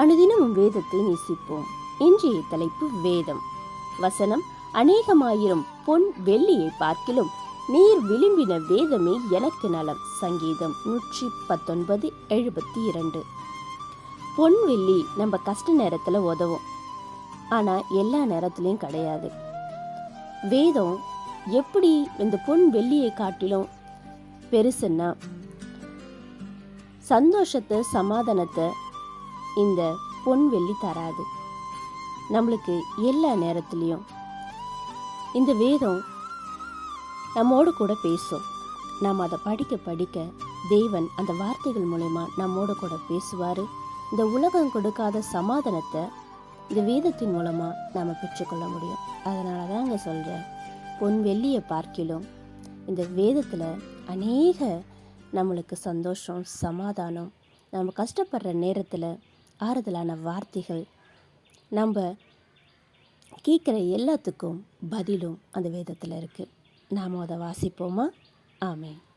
அனுதினமும் வேதத்தை நேசிப்போம். இன்றைய தலைப்பு வேதம். வசனம் அநேகமாயிரம் பொன் வெள்ளியை பார்க்கிலும் நீர் விளிம்பின வேதமே எனக்கு நலம். சங்கீதம் நூற்றி பத்தொன்பது எழுபத்தி இரண்டு பொன் வெள்ளி நம்ம கஷ்ட நேரத்தில் உதவும். ஆனால் எல்லா நேரத்துலையும் கிடையாது. வேதம் எப்படி இந்த பொன் வெள்ளியை காட்டிலும் பெருசுன்னா சந்தோஷத்தை சமாதானத்தை இந்த பொன் வெள்ளி தராது. நம்மளுக்கு எல்லா நேரத்துலேயும். இந்த வேதம் நம்மோடு கூட பேசும். நாம் அதை படிக்க படிக்க தேவன் அந்த வார்த்தைகள் மூலயமா நம்மோடு கூட பேசுவார். இந்த உலகம் கொடுக்காத சமாதானத்தை இந்த வேதத்தின் மூலமாக நாம் பெற்றுக்கொள்ள முடியும். அதனால தாங்க சொல்கிறேன் பொன் வெள்ளியை பார்க்கிலும் இந்த வேதத்தில் அநேக நம்மளுக்கு சந்தோஷம் சமாதானம் நம்ம கஷ்டப்படுற நேரத்தில் ஆறுதலான வார்த்தைகள். நம்ம கேட்குற எல்லாத்துக்கும் பதிலும் அந்த வேதத்தில் இருக்குது நாம் அதை வாசிப்போமா? ஆமே